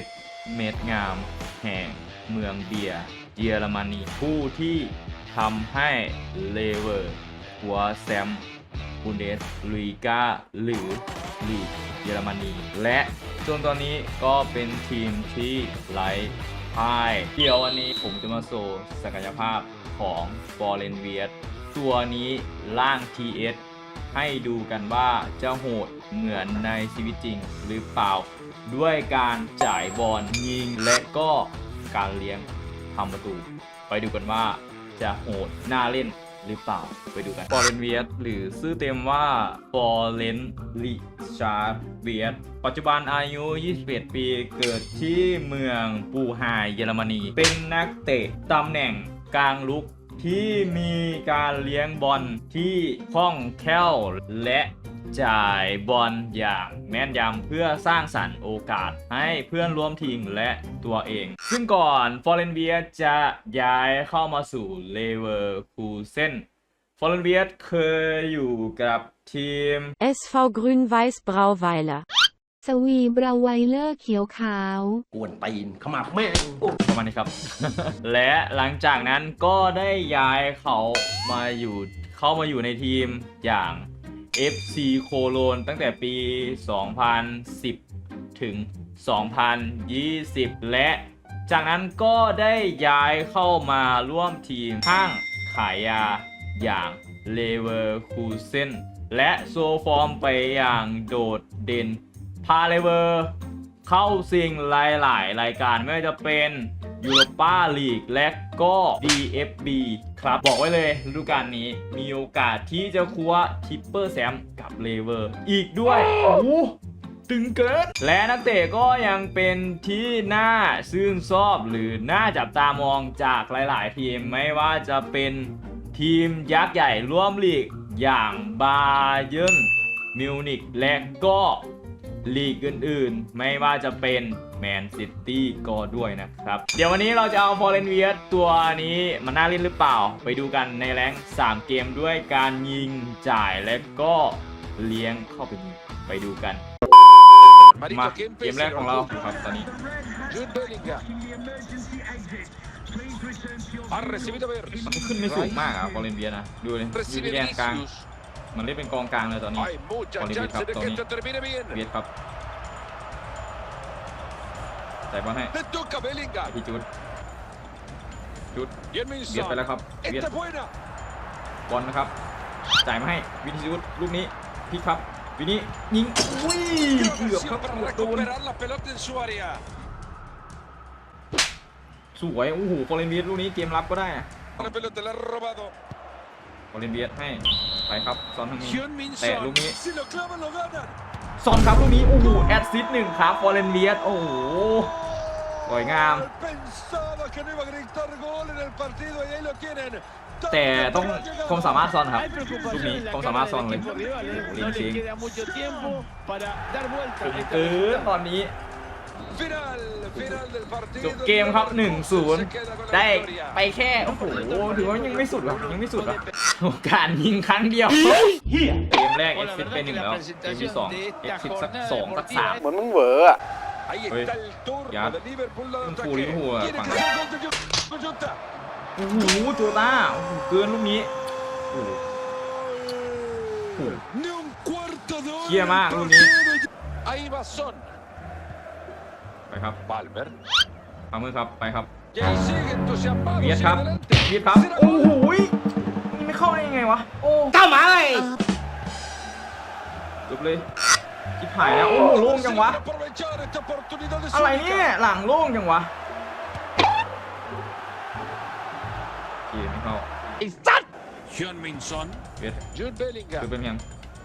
ชเมดงาม แห่งเมืองเบียร์เยอรมนีผู้ที่ทำให้เลเวอร์หัวแซมบูนเดสลีกาหรือลีกเยอรมนี และจนตอนนี้ก็เป็นทีมที่ไร้พ่าย เดี๋ยววันนี้ผมจะมาโชว์ศักยภาพของฟอร์เรนเวียสตัวนี้ล่าง TS ให้ดูกันว่าจะโหดเหมือนในชีวิตจริงหรือเปล่า ด้วยการจ่ายบอลยิงและก็การเลี้ยงทำประตู ไปดูกันว่าจะโหดน่าเล่นหรือเปล่าไปดูกันฟอร์เรนเวียสหรือชื่อเต็มว่าฟอร์เรนลิชาร์เวียสปัจจุบันอายุ 21 ปีเกิดที่เมืองปูไฮเยอรมนี เป็นนักเตะตำแหน่งกลางลุกที่มีการเลี้ยงบอลที่คล่องแคล่วและ จ่ายบอลอย่างแม่นยำเพื่อสร้างสรรค์โอกาสให้เพื่อนร่วมทีมและตัวเอง ซึ่งก่อนฟอร์เรนเวียจะย้ายเข้ามาสู่เลเวอร์คูเซนฟอร์เรนเวียเคยอยู่กับทีม SV Grün-Weiß Brauweiler สวีบราวไวเลอร์เขียวขาว กวนตีนเข้ามาแม่งประมาณนี้ครับ และหลังจากนั้นก็ได้ย้ายเขามาอยู่ เข้ามาอยู่ในทีมอย่าง FC โคโลนตั้งแต่ปี 2010 ถึง 2020 และจากนั้นก็ได้ย้ายเข้ามาร่วมทีมข้างขายยาอย่างเลเวอร์คูเซนและโซฟอร์มไปอย่างโดดเด่น พาเลเวอร์เข้าซิงหลาย ๆ รายการไม่ว่าจะเป็น ยูโรปาลีกและก็ DFB ครับบอกไว้เลยฤดูกาลนี้มีโอกาสที่จะคว้าทิปเปอร์แซมกับเลเวอร์ อีกด้วยโอ้โหตึงเกิน และนักเตะก็ยังเป็นที่น่าซื่นชอบหรือน่าจับตามองจากหลาย ๆ ทีมไม่ว่าจะเป็นทีมยักษ์ใหญ่ร่วมลีกอย่างบาเยิร์นมิวนิกและก็ลีกอื่น ๆ ไม่ว่าจะเป็น แมนซิตี้ก็ด้วยนะครับ เดี๋ยววันนี้เราจะเอาฟอร์เรนเวียตัวนี้มันน่าเล่นหรือเปล่า ไปดูกันในแรง 3 เกมด้วยการยิงจ่ายและก็เลี้ยงเข้าไปไปดูกัน มาเกมแรกของเราครับตอนนี้ มันขึ้นไม่สูงมากอะฟอร์เรนเวียนะ ดูเลยอยู่ Recibe ที่แดนกลาง มันเล่นเป็นกองกลางเลยตอนนี้ Hay mucha Olivier chance de que Tony. esto termine เวียครับ ใส่บอลให้ Le toca a Bellingham. พี่จุด จุด Y el เวียดไป Minson. แล้วครับเวียด Esta es buena. บอลนะครับ จ่ายมาให้วินิซิอุสลูกนี้พี่ครับวินิยิงอุ้ยเกือบครับ Para เกือบโดน recuperar la pelota en su área. สวยโอ้โหฟอร์เรนเวียสลูกนี้เกมรับก็ได้นะ La pelota la ha robado. ฟอร์เรนเวียสให้ไปครับซอนทางนี้ Hyun แต่ลู Minson. กนี้ Si lo clavan, lo ganan. ซอนครับลูกนี้ โอ้โห แอดซิดหนึ่งครับฟอร์เรนเวียสโอ้โหสวยงาม แต่ต้องคงสามารถซอนครับลูกนี้คงสามารถซอนเลยจริงจริงคือตอนนี้ จ partido. บเกมครับ Se queda con 1-0 la ได้ victoria. ไปแค่ โอ้โห ถือว่ายังไม่สุดหรอ ยังไม่สุดหรอโอกาสยิงครั้งเดียวเกมแรกเอ็ก Bueno, ซิ la สเป็น verdad หนึ่ง que แล้ว la เกมที่ presentación สอง de เอ็ก esta ซิสสัก jornada สองสักสาม deportiva เหมือนมึงเหวอร์อะ Ahí Oye, está el turno ya. de Liverpool de Un ataque. Liverpool, Tiene que Juan. ser gol de Ju- Jota. โอ้โหโจต้าโอ้โหเกินลูกนี้โอ้โห Ni un cuarto de hora. ครับ Palmer. ทำมือครับไปครับ Y ahí sigue entusiasmado. เวียด sigue ครับ adelante. เวียดครับ Será โอ้ gol. โหนี่ไม่เข้าได้ยังไงวะโอ้เข้ามาเลยจบเลยชิบหายแล้วโอ้โหโล่งจังวะ Siempre aprovechar esta oportunidad de อะไร Zúñiga. เนี่ย หลังโล่งจังวะเกมไม่เข้า Hyun Min Son. เวียด Jude คือ Bellingham. เป็นยัง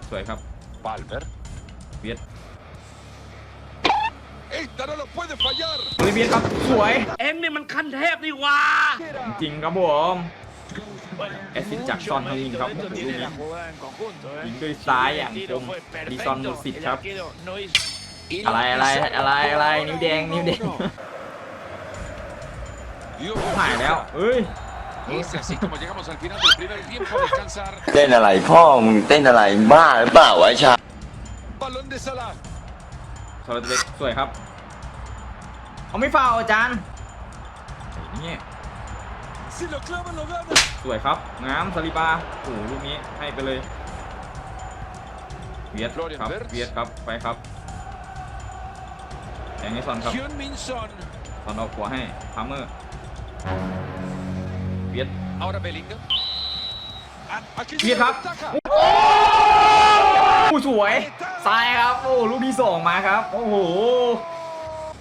สวยครับ Palmer. เวียด Esta no lo puede fallar. โอลิเวียดครับสวย เอ็งนี่มันขั้นเทพนี่หว่า จริงครับผมแอสซิส Bueno, จากซอนทางยิงครับ mucho โอ้โห mérito ลูก tiene นี้ la jugada en conjunto. ¿eh? ยิงด้วยซ้ายอย่าง El ค tiro ม fue ดิซอนมู perfecto. สิต El ครับ arquero no hizo อะไรอะไรอะไรอะไรนิ้วแดงนิ้วแดง Y ojo, หายแล้วเอ้ย Es así como llegamos al final del primer tiempo. Descansar. เต้นอะไรพ่อมึงเต้นอะไรบ้าหรือเปล่าวะไอ้ชา Balón de Salah. ชอร์เล็กสวยครับ เอาไม่ฟาวอาจารย์ไอ้เนี่ย Si lo clavan, lo gana. สวยครับงามสลิบาโอ้โหลูกนี้ให้ไปเลย เวียดครับเวียดครับไปครับแองไอซอนครับ Hyun Min Son. ซอนออกหัวให้พาเมอร์เวียด Ahora Bellingham. Aquí Bien, llega Hap. la ventaja. ผู้สวยซ้ายครับโอ้ลูกที่สองมาครับ โอ้โห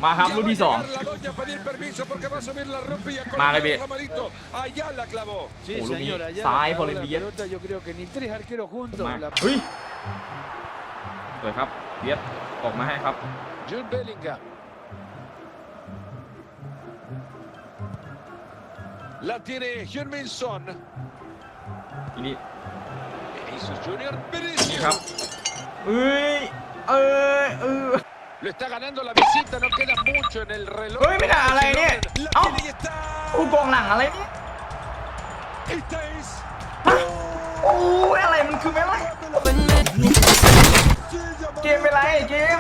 มาครับ Ya ลูก va a ที่สอง llegar la doña a pedir permiso porque va a subir la rumpia con Vale, el bien. Ramalito. Allá la clavó. Sí, Oh, lo vi. señora. ya Sai la por el la billete. pelota, Yo creo que ni tres arqueros juntos. มา la- เฮ้ยสวยครับเวียดออกมาให้ครับ Jude Bellingham. La tiene Hyun-Min Son. ทีนี้ Vinicius Junior. ครับ Vinicius. เอ้ยเอ้ยเออ Lo está ganando la visita. No queda mucho en el reloj. เฮ้ยไม่ได้อะไรเนี่ย La เอ้า tiene y está. ผู้กองหลังอะไรเนี่ย Esta es. โอ้ยอะไรมันคือไม่ไร เกมเป็นไรเกม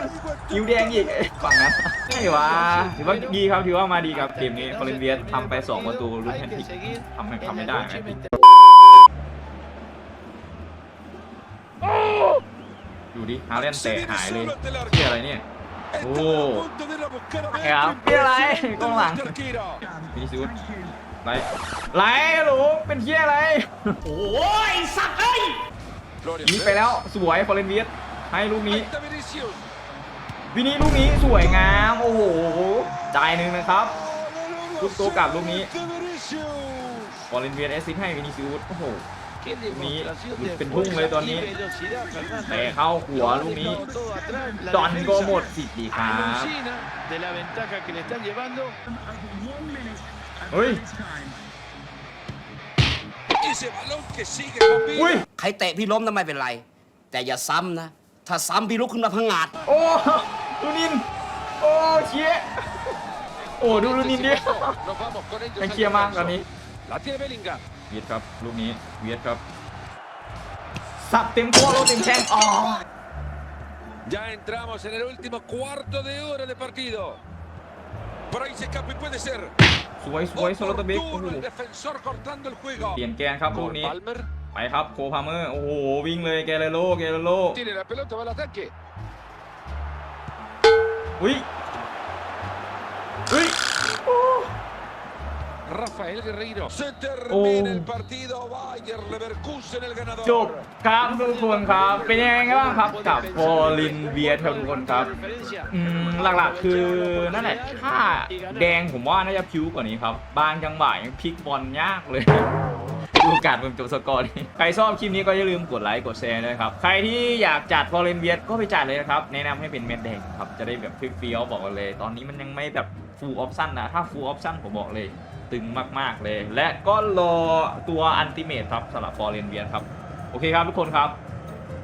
คิวแดงอีกไอ้ฝั่งนั้นไม่ว่าถือว่าดีครับถือว่ามาดีครับเกมนี้โคลินเวียสทำไป2ประตูลุ้น Hay แฮน que ติก seguir ทำให้ en ทำไม่ la ได้ lucha ไหม mientras- ดูดิฮาเลน Se เตะ viene หายเลย solo ante el เกี่ย arco. อะไรเนี่ย Está Oh. a punto de ir a buscar a Kìa, Bellingham. kìa này, Impresionante con lẳng. este arquero. ฟินิซิอุสไรไรหรูเป็นเที่ยอะไร โอ้ยสัตว์เอ้ย Florian นี่ไปแล้วสวยฟอเรนเวียสให้ลูกนี้ Ahí está Vinicius. วินี้ลูกนี้สวยงาม โอ้โหจ่ายหนึ่งนะครับ Lúc tố cảm lúc ní. Vinicius. ฟอเรนเวียสแอสซิสต์ให้วินิซิอุสโอ้โห Qué demostración Ni- de เป็นพุ่งเลยตอนนี้ fuerza y velocidad, Fernando. แต่เข้าหัวลูกนี้ Dejado todo atrás, la จอนก็ defensa หมดสิทธิ์ดีครับ alucina de la ventaja que le están llevando. เฮ้ย Ese balón que sigue con อุ้ย vida. ใครเตะพี่ล้มทำไมเป็นไร แต่อย่าซ้ำนะ ถ้าซ้ำพี่ลุกขึ้นมาพังงาดโอ้ดูนิน โอ้เชี่ยโอ้ดูดูนินดิ Nos vamos con ellos ยัง al เคลียร์มากตอน descanso. นี้ La tiene Bellingham. เวียดครับลูกนี้เวียดครับ สับเต็มตัวโลเต็มแข้งอ๋อ Ya entramos en el último cuarto de hora de partido. Por ahí se escapa y puede ser. สวยสวยโซโลตเบกโอ้โห Oportuno el defensor cortando el juego. เปลี่ยนแกนครับลูก Con นี้ Palmer. ไปครับโคพาเมอร์โอ้โหวิ่งเลยแกเรโลแกเรโล Tiene la pelota, va al ataque. อุ้ยอุ้ย Rafael Guerreiro. Se termina Oh. el partido. Bayer Leverkusen el ganador. จบครับทุกคนครับเป็นยังไงกันบ้างครับกับฟอร์ลินเวียดครับทุกคนครับ Referencia. อืมหลักๆคือนั่นแหละถ้าแดงผมว่าน่าจะพิ้วกว่านี้ครับบางจังหวะยังพลิกบอลยากเลยดูการเมืองจบสกอร์นี่ใครชอบคลิปนี้ก็อย่าลืมกดไลค์กดแชร์ด้วยครับ ใครที่อยากจัดฟอร์เรนเวียดก็ไปจัดเลยนะครับ แนะนำให้เป็นเม็ดแดงครับ จะได้แบบเฟี้ยวๆบอกกันเลย ตอนนี้มันยังไม่แบบฟูลออปชั่นนะ ถ้าฟูลออปชั่นผมบอกเลย ตึงมาก ๆ เลย และก็รอตัวอันติเมทครับสำหรับฟอร์เรนเวียดครับ โอเคครับทุกคนครับ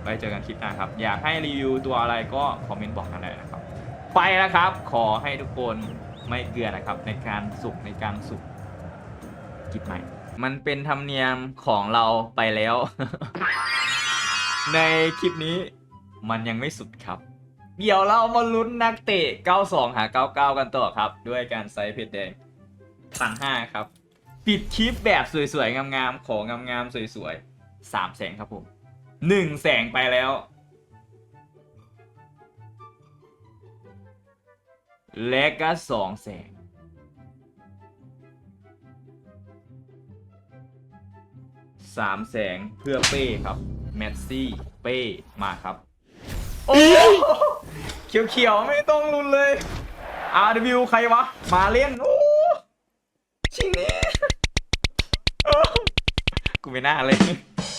ไปเจอกันคลิปหน้าครับ อยากให้รีวิวตัวอะไรก็คอมเมนต์บอกกันได้นะครับ ไปแล้วครับ ขอให้ทุกคนไม่เกลือนะครับ ในการสุกในการสุกกิบใหม่ มันเป็นธรรมเนียมของเราไปแล้ว ในคลิปนี้มันยังไม่สุดครับ เดี๋ยวเรามาลุ้นนักเตะ 92 หา 99 กันต่อครับ ด้วยการไซส์เพชรแดง พันห้าครับ ปิดคลิปแบบสวยๆ งามๆ ของงามๆ สวยๆ3แสงครับผม1แสงไปแล้ว และก็สองแสงสามแสงเพื่อเป้ครับ แมตซี่เป้มาครับ โอ้เขียวๆ ไม่ต้องรุนเลย RW ใครวะ มาเล่นโอ้ กูไม่น่าเลย